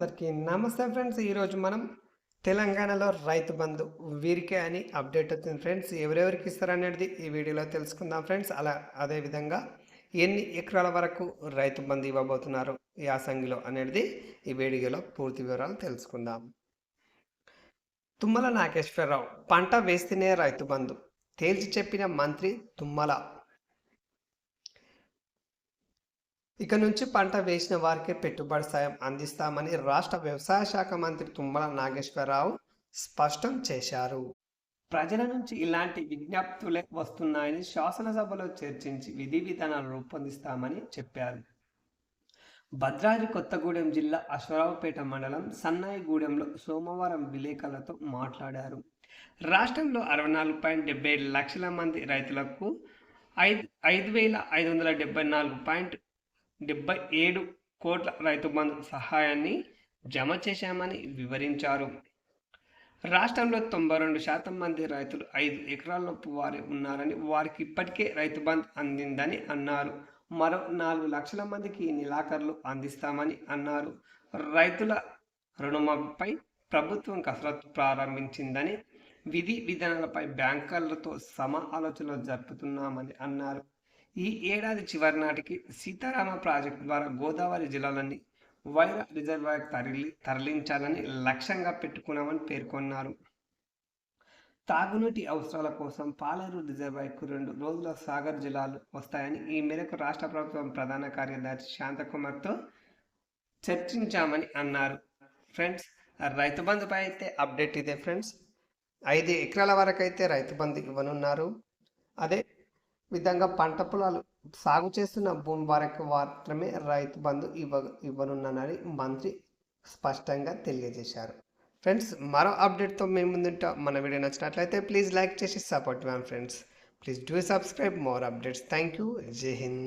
అందరికీ నమస్తే ఫ్రెండ్స్. ఈరోజు మనం తెలంగాణలో రైతు బంధు వీరికే అని అప్డేట్ అవుతుంది ఫ్రెండ్స్. ఎవరెవరికి ఇస్తారనేది ఈ వీడియోలో తెలుసుకుందాం ఫ్రెండ్స్. అలా అదేవిధంగా ఎన్ని ఎకరాల వరకు రైతు బంధు ఇవ్వబోతున్నారు యాసంగిలో అనేది ఈ వీడియోలో పూర్తి వివరాలు తెలుసుకుందాం. తుమ్మల నాగేశ్వరరావు పంట వేస్తేనే రైతు బంధు. తేల్చి చెప్పిన మంత్రి తుమ్మల ఇక నుంచి పంట వేసిన వారికే పెట్టుబడి సాయం అందిస్తామని రాష్ట్ర వ్యవసాయ శాఖ మంత్రి తుమ్మల నాగేశ్వరరావు స్పష్టం చేశారు. ప్రజల నుంచి ఇలాంటి విజ్ఞప్తులే వస్తున్నాయని శాసనసభలో చర్చించి విధి విధానాలు రూపొందిస్తామని చెప్పారు. భద్రాద్రి కొత్తగూడెం జిల్లా అశ్వరావుపేట మండలం సన్నాయిగూడెంలో సోమవారం విలేకరులతో మాట్లాడారు. రాష్ట్రంలో అరవై నాలుగు పాయింట్ డెబ్బై ఏడు లక్షల మంది రైతులకు ఐదు ఐదు వేల ఐదు వందల డెబ్బై నాలుగు పాయింట్ డెబ్బై ఏడు కోట్ల రైతు బంధు సహాయాన్ని జమ చేశామని వివరించారు. రాష్ట్రంలో తొంభై రెండు శాతం మంది రైతులు ఐదు ఎకరాలలోపు వారి ఉన్నారని వారికి ఇప్పటికే రైతు బంధు అందిందని అన్నారు. మరో నాలుగు లక్షల మందికి నెలాఖరులు అందిస్తామని అన్నారు. రైతుల రుణమాపై ప్రభుత్వం కసరత్తు ప్రారంభించిందని విధి విధానాలపై బ్యాంకర్లతో సమ ఆలోచనలు జరుపుతున్నామని అన్నారు. ఈ ఏడాది చివరి నాటికి సీతారామ ప్రాజెక్టు ద్వారా గోదావరి జిల్లాలన్నీ వైరా రిజర్వాయర్ తరలి తరలించాలని లక్ష్యంగా పెట్టుకున్నామని పేర్కొన్నారు. తాగునీటి అవసరాల కోసం పాలేరు రిజర్వాయర్కు రెండు రోజుల సాగర్ జిల్లాలు వస్తాయని ఈ మేరకు రాష్ట్ర ప్రభుత్వం ప్రధాన కార్యదర్శి శాంతకుమార్తో చర్చించామని అన్నారు. ఫ్రెండ్స్ రైతు బంధుపై అయితే అప్డేట్ ఇదే ఫ్రెండ్స్. ఐదు ఎకరాల వరకు అయితే రైతు బంధు ఇవ్వనున్నారు. అదే విధంగా పంట పొలాలు సాగు చేస్తున్న భూమి వారికి మాత్రమే రైతు బంధు ఇవ్వ ఇవ్వనున్నానని మంత్రి స్పష్టంగా తెలియజేశారు. ఫ్రెండ్స్ మరో అప్డేట్తో మేము ముందుంటాం. మన వీడియో నచ్చినట్లయితే ప్లీజ్ లైక్ చేసి support ma'am friends. Please do subscribe more updates. Thank you జై హింద్.